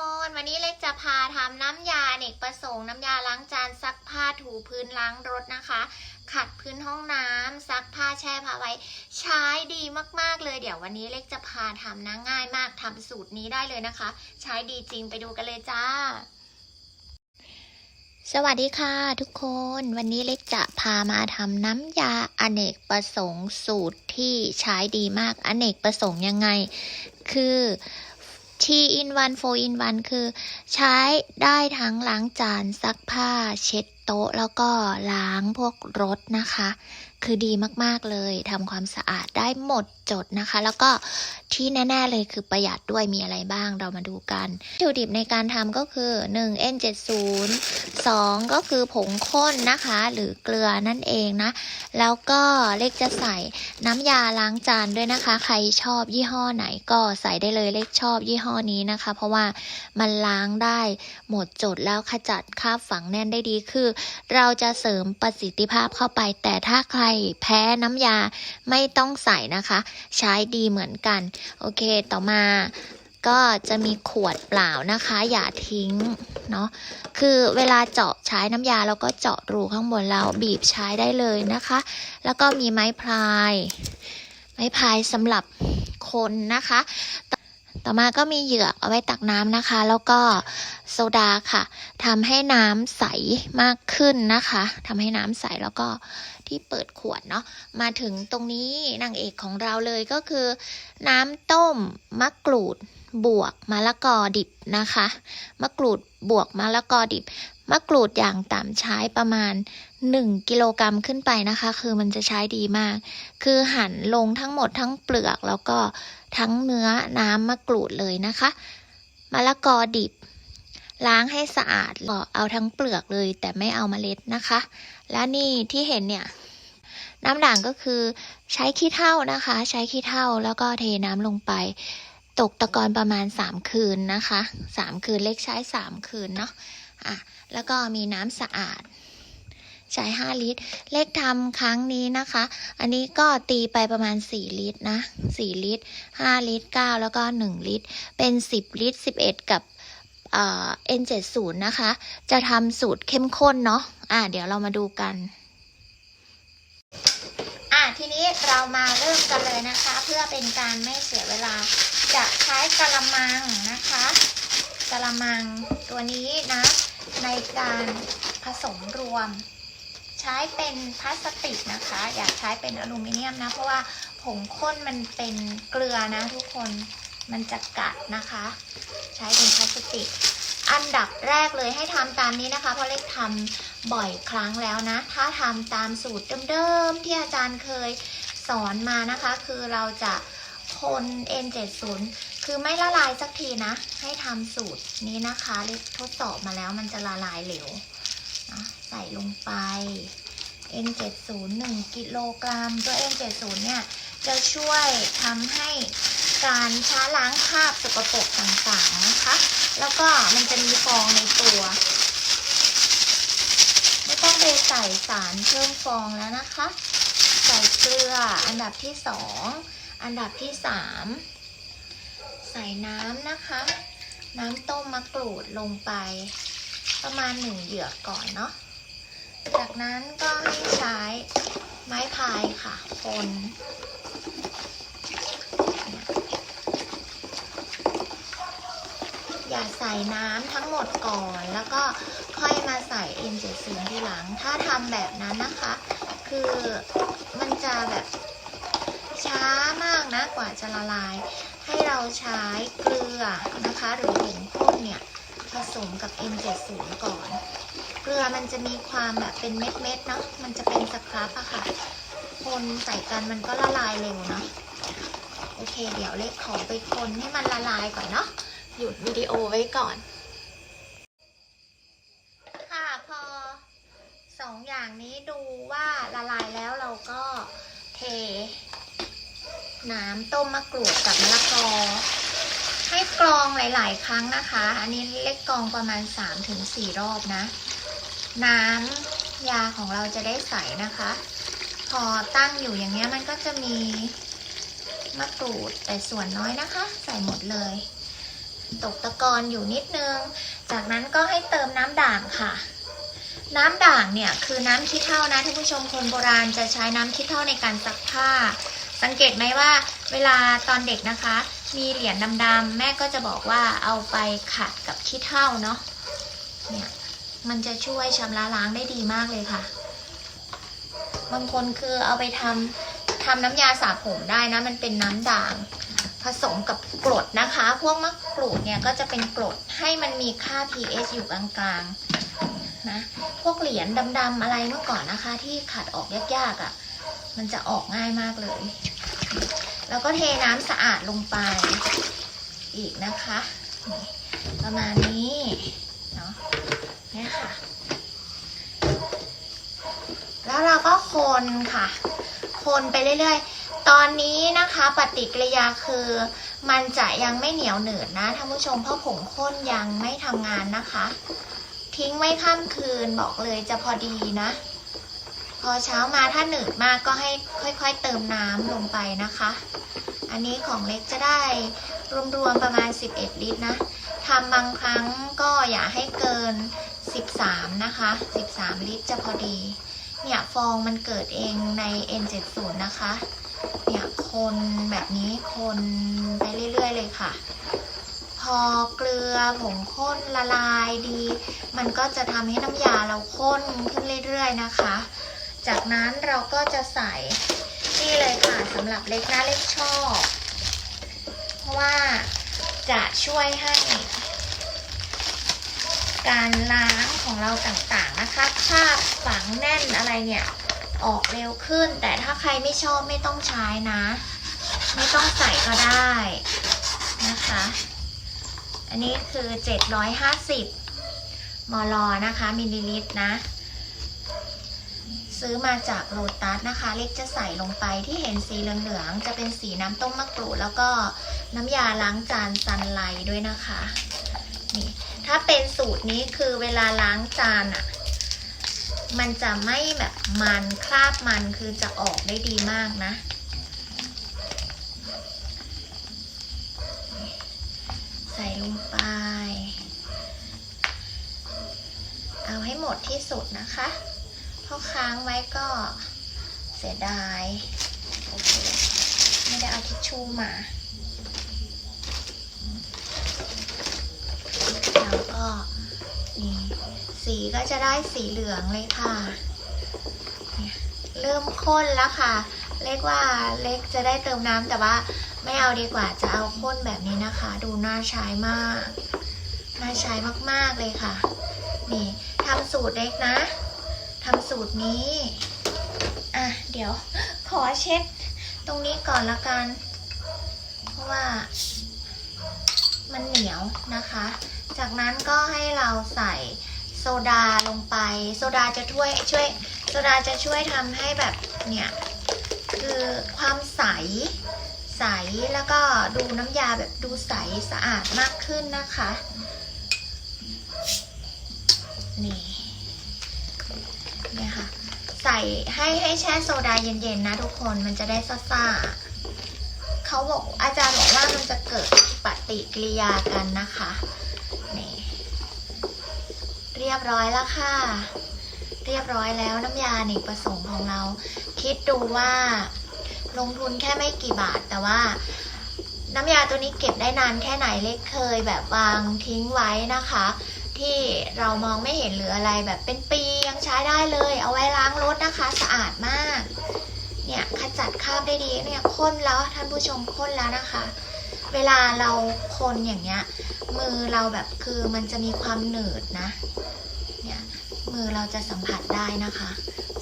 คนวันนี้เล็กจะพาทำน้ำยาอเนกประสงค์น้ำยาล้างจานซักผ้าถูพื้นล้างรถนะคะ ขัดพื้นห้องน้ำซักผ้าแช่ผ้าไว้ ใช้ดีมากๆเลย เดี๋ยววันนี้เล็กจะพาทำนะง่ายมากทำสูตรนี้ได้เลยนะคะ ใช้ดีจริงไปดูกันเลยจ้า สวัสดีค่ะทุกคนวันนี้เล็กจะพามาทำน้ำยาอเนกประสงค์สูตรที่ใช้ดีมากอเนกประสงค์ยังไง คือ ชีอินวันโฟอินวันคือใช้ได้ทั้งล้างจานซักผ้า เช็ดโต๊ะ แล้วก็ล้างพวกรถนะคะ คือดีมากๆเลยทำความสะอาดได้หมดจดนะคะ แล้วก็ที่แน่ ๆ เลยคือประหยัดด้วยมีอะไรบ้างเรามาดูกันวัตถุดิบในการทำก็คือ 1 N70 2 ก็คือผงข้นนะคะ หรือเกลือนั่นเองนะ แล้วก็เล็กจะใส่น้ำยาล้างจานด้วยนะคะ ใครชอบยี่ห้อไหนก็ใส่ได้เลยเล็กชอบยี่ห้อนี้นะคะ เพราะว่ามันล้างได้หมดจดแล้วขจัดคราบฝังแน่นได้ดีคือ เราจะเสริมประสิทธิภาพเข้าไป แต่ถ้าใครแพ้น้ำยาไม่ต้องใส่นะคะ ใช้ดีเหมือนกัน โอเคต่อมาก็จะมีขวดเปล่านะคะ อย่าทิ้งเนาะคือเวลาเจาะใช้น้ำยาเราก็เจาะรูข้างบนเราบีบใช้ได้เลยนะคะ แล้วก็มีไม้พาย ไม้พายสำหรับคนนะคะ ต่อมาก็มีเหยือกเอาไว้ตักน้ำนะคะ แล้วก็โซดาค่ะทำให้น้ำใสมากขึ้นนะคะทำให้น้ำใสแล้วก็ ที่เปิดขวดเนาะมาถึงตรงนี้นางเอกของเราเลยก็คือ น้ำต้มมะกรูดบวกมะละกอดิบนะคะ มะกรูดบวกมะละกอดิบ มะกรูดอย่างต่ำใช้ประมาณ 1 กิโลกรัมขึ้นไปนะคะ คือมันจะใช้ดีมาก คือหั่นลงทั้งหมดทั้งเปลือกแล้วก็ทั้งเนื้อน้ำมะกรูดเลยนะคะ มะละกอดิบล้างให้สะอาดก็เอาทั้งเปลือกเลยแต่ไม่เอาเมล็ดนะคะ และนี่ที่เห็นเนี่ย น้ำด่างก็คือใช้ขี้เถ้านะคะ ใช้ขี้เถ้าแล้วก็เทน้ำลงไป ตกตะกอนประมาณ 3 คืนนะคะ3คืนเล็กใช้ 3 คืนเนาะอะแล้วก็มีน้ำสะอาดใช้5ลิตร เลขทำครั้งนี้นะคะ อันนี้ก็ตีไปประมาณ 4 ลิตรนะ 4 ลิตร 5 ลิตร 9 แล้วก็ 1 ลิตร เป็น 10 ลิตร 11 กับ เอ่อ N70 นย์นะคะ จะทำสูตรเข้มข้นเนาะอะเดี๋ยวเรามาดูกัน อะทีนี้เรามาเริ่มกันเลยนะคะ เพื่อเป็นการไม่เสียเวลา จะใช้กระมังนะคะกระมังตัวนี้นะ ในการผสมรวม ใช้เป็นพลาสติกนะคะ อยากใช้เป็นอลูมิเนียมนะ เพราะว่าผงข้นมันเป็นเกลือนะทุกคน มันจะกัดนะคะ ใช้เป็นพลาสติก อันดับแรกเลยให้ทำตามนี้นะคะ เพราะเล็กทำบ่อยครั้งแล้วนะ ถ้าทำตามสูตรเดิมๆที่อาจารย์เคยสอนมานะคะ คือเราจะคน N70 คือไม่ละลายสักทีนะ ให้ทำสูตรนี้นะคะเล็กทดสอบมาแล้วมันจะละลายเร็วนะใส่ลงไป N70 1กิโลกรัมตัว N70 เนี่ยจะช่วยทำให้ การช้าล้างคราบสกปรกต่างๆนะคะ แล้วก็มันจะมีฟองในตัว ไม่ต้องไปใส่สารเพิ่มฟองแล้วนะคะ ใส่เกลืออันดับที่สองอันดับที่สามใส่น้ำนะคะ น้ำต้มมะกรูดลงไป ประมาณหนึ่งเหยือกก่อนเนาะจากนั้นก็ให้ใช้ไม้พายค่ะคน อย่าใส่น้ำทั้งหมดก่อน แล้วก็ค่อยมาใส่ M70 ทีหลัง ถ้าทำแบบนั้นนะคะ คือมันจะแบบช้ามากนะกว่าจะละลาย ให้เราใช้เกลือนะคะ หรือผงข้นเนี่ยผสมกับ M70 ก่อน เกลือมันจะมีความแบบเป็นเม็ดๆเนาะมันจะเป็นสครับอะค่ะคนใส่กันมันก็ละลายเร็วเนาะโอเค เดี๋ยวเล็กขอไปคนให้มันละลายก่อนเนาะ หยุดวิดีโอไว้ก่อน ค่ะพอสองอย่างนี้ดูว่าละลายแล้วเราก็เท น้ำต้มมะกรูดกับมะละกอ ให้กรองหลาย ๆ ครั้งนะคะ อันนี้เล็กกรองประมาณ 3-4 รอบนะ น้ำยาของเราจะได้ใสนะคะ พอตั้งอยู่อย่างเงี้ยมันก็จะมีมะกรูดแต่ส่วนน้อยนะคะ ใส่หมดเลย ตกตะกอนอยู่นิดนึง จากนั้นก็ให้เติมน้ำด่างค่ะ น้ำด่างเนี่ยคือน้ำขี้เถ้านะท่านผู้ชมคนโบราณจะใช้น้ำขี้เถ้าในการซักผ้า สังเกตไหมว่าเวลาตอนเด็กนะคะ มีเหรียญดำๆแม่ก็จะบอกว่าเอาไปขัดกับขี้เถ้าเนาะเนี่ยมันจะช่วยชำระล้างได้ดีมากเลยค่ะ บางคนคือเอาไปทำทำน้ำยาสระผมได้นะ มันเป็นน้ำด่าง ผสมกับกรดนะคะ พวกมะกรูดเนี่ยก็จะเป็นกรดให้มันมีค่า pH อยู่กลางๆนะ พวกเหรียญดำๆอะไรเมื่อก่อนนะคะ ที่ขัดออกยากๆอะ่ะ มันจะออกง่ายมากเลย แล้วก็เทน้ำสะอาดลงไปอีกนะคะ ประมาณนี้เนาะเนี่ยค่ะ แล้วเราก็คนค่ะ คนไปเรื่อยๆ ตอนนี้นะคะปฏิกิริยาคือมันจะยังไม่เหนียวหนืดนะท่านผู้ชมเพราะผงข้นยังไม่ทำงานนะคะ ทิ้งไว้ข้ามคืนบอกเลยจะพอดีนะ พอเช้ามาถ้าหนืดมากก็ให้ค่อยๆเติมน้ำลงไปนะคะ อันนี้ของเล็กจะได้รวมๆประมาณ 11 ลิตรนะทำบางครั้งก็อย่าให้เกิน 13 นะคะ 13 ลิตรจะพอดี เนี่ยฟองมันเกิดเองใน N70 นะคะ เนี่ยคนแบบนี้คนไปเรื่อย ๆ เลยค่ะ พอเกลือผงข้นละลายดี มันก็จะทำให้น้ำยาเราข้นขึ้นเรื่อย ๆ นะคะ จากนั้นเราก็จะใส่นี่เลยค่ะสำหรับเล็กนะเล็กชอบ เพราะว่าจะช่วยให้การล้างของเราต่างๆนะคะคาบฝังแน่นอะไรเนี่ย ออกเร็วขึ้น แต่ถ้าใครไม่ชอบไม่ต้องใช้นะ ไม่ต้องใส่ก็ได้นะคะ อันนี้คือ 750 มลนะคะ มิลลิลิตรนะ ซื้อมาจากโลตัสนะคะ เล็กจะใส่ลงไปที่เห็นสีเหลืองๆ จะเป็นสีน้ำต้มมะกรูด แล้วก็น้ำยาล้างจานซันไลท์ด้วยนะคะ นี่ ถ้าเป็นสูตรนี้คือเวลาล้างจานอะ่ะ มันจะไม่แบบมันคราบมันคือจะออกได้ดีมากนะ ใส่ลงไป เอาให้หมดที่สุดนะคะ เพราะค้างไว้ก็เสียดาย โอเค ไม่ได้เอาทิชชู่มา แล้วก็นี่ สีก็จะได้สีเหลืองเลยค่ะ เริ่มข้นแล้วค่ะ เล็กว่าเล็กจะได้เติมน้ำแต่ว่าไม่เอาดีกว่าจะเอาข้นแบบนี้นะคะ ดูน่าใช้มากน่าใช้มากๆเลยค่ะ นี่ทำสูตรเล็กนะทำสูตรนี้ อะ เดี๋ยวขอเช็ดตรงนี้ก่อนละกัน เพราะว่ามันเหนียวนะคะ จากนั้นก็ให้เราใส่ โซดาลงไป โซดาจะช่วยช่วยโซดาจะช่วยทำให้แบบเนี่ยคือความใสใสแล้วก็ดูน้ำยาแบบดูใสสะอาดมากขึ้นนะคะนี่เนี่ยค่ะใส่ให้ให้แช่โซดาเย็นๆนะทุกคนมันจะได้ซ่าๆเขาบอกอาจารย์บอกว่ามันจะเกิดปฏิกิริยากันนะคะ รียบร้อยแล้วค่ะ เรียบร้อยแล้วน้ำยาหนึ่งประสงค์ของเรา คิดดูว่า ลงทุนแค่ไม่กี่บาทแต่ว่า น้ำยาตัวนี้เก็บได้นานแค่ไหนเล็กเคย แบบวางทิ้งไว้นะคะ ที่เรามองไม่เห็นหรืออะไรแบบเป็นปียังใช้ได้เลย เอาไว้ล้างรถนะคะ สะอาดมาก เนี่ยขจัดคราบได้ดีเนี่ยข้นแล้วท่านผู้ชมข้นแล้วนะคะ เวลาเราคนอย่างเงี้ย มือเราแบบคือมันจะมีความหนืดนะ เนี่ยมือเราจะสัมผัสได้นะคะ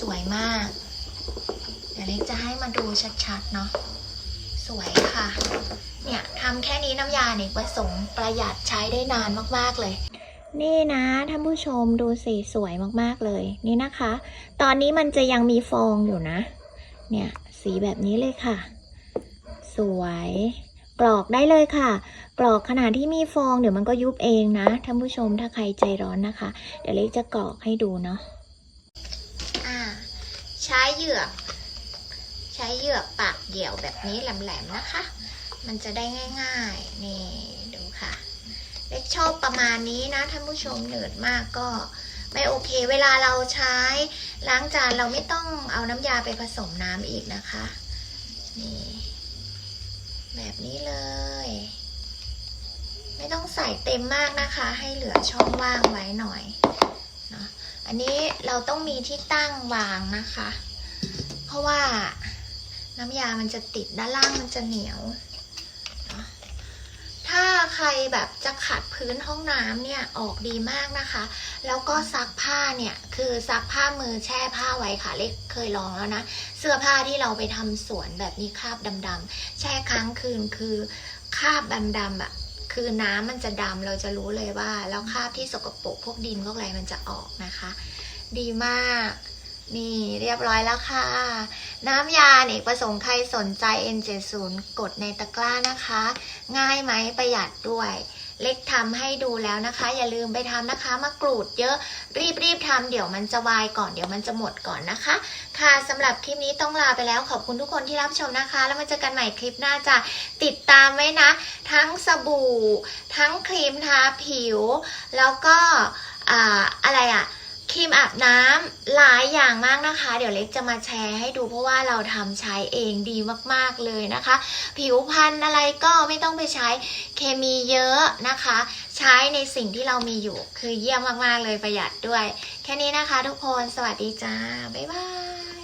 สวยมาก เดี๋ยวเล็กจะให้มาดูชัดๆเนาะสวยค่ะ เนี่ยทำแค่นี้น้ำยาเนกประสงค์ประหยัดใช้ได้นานมากๆเลย นี่นะท่านผู้ชมดูสีสวยมากๆเลย นี่นะคะ ตอนนี้มันจะยังมีฟองอยู่นะ เนี่ยสีแบบนี้เลยค่ะ สวย กรอกได้เลยค่ะ กรอกขนาดที่มีฟองเดี๋ยวมันก็ยุบเองนะท่านผู้ชมถ้าใครใจร้อนนะคะ เดี๋ยวเล็กจะกรอกให้ดูเนาะใช้เหยือก ใช้เหยือกปากเดี่ยวแบบนี้แหลมๆนะคะ มันจะได้ง่ายๆ นี่ดูค่ะ เล็กชอบประมาณนี้นะท่านผู้ชมเหนืดมากก็ไม่โอเค เวลาเราใช้ล้างจานเราไม่ต้องเอาน้ำยาไปผสมน้ำอีกนะคะ นี่ แบบนี้เลย ไม่ต้องใส่เต็มมากนะคะ ให้เหลือช่องว่างไว้หน่อยเนาะอันนี้เราต้องมีที่ตั้งวางนะคะ เพราะว่าน้ำยามันจะติดด้านล่างมันจะเหนียว ใครแบบจะขัดพื้นห้องน้ำเนี่ยออกดีมากนะคะ แล้วก็ซักผ้าเนี่ยคือซักผ้ามือแช่ผ้าไว้ค่ะเล็กเคยลองแล้วนะ เสื้อผ้าที่เราไปทำสวนแบบนี้คราบดำๆแช่ค้างคืนคือคราบดำๆอะคือน้ำมันจะดำเราจะรู้เลยว่า แล้วคราบที่สกปรกพวกดินพวกอะไรมันจะออกนะคะ ดีมาก นี่เรียบร้อยแล้วค่ะ น้ำยาเนกประสงค์ใครสนใจ N70 กดในตะกร้านะคะ ง่ายไหมประหยัดด้วย เล็กทำให้ดูแล้วนะคะ อย่าลืมไปทำนะคะ มากรูดเยอะรีบรีบทำเดี๋ยวมันจะวายก่อนเดี๋ยวมันจะหมดก่อนนะคะ ค่ะสำหรับคลิปนี้ต้องลาไปแล้วขอบคุณทุกคนที่รับชมนะคะ แล้วมาเจอกันใหม่คลิปหน้าจะติดตามไว้นะ ทั้งสบู่ ทั้งครีมทาผิว แล้วก็อ่าอะไรอะ ครีมอาบน้ำหลายอย่างมากนะคะ เดี๋ยวเล็กจะมาแชร์ให้ดูเพราะว่าเราทำใช้เองดีมากๆเลยนะคะ ผิวพรรณอะไรก็ไม่ต้องไปใช้เคมีเยอะนะคะ ใช้ในสิ่งที่เรามีอยู่คือเยี่ยมมากๆเลยประหยัดด้วย แค่นี้นะคะทุกคนสวัสดีจ้า บ๊ายบาย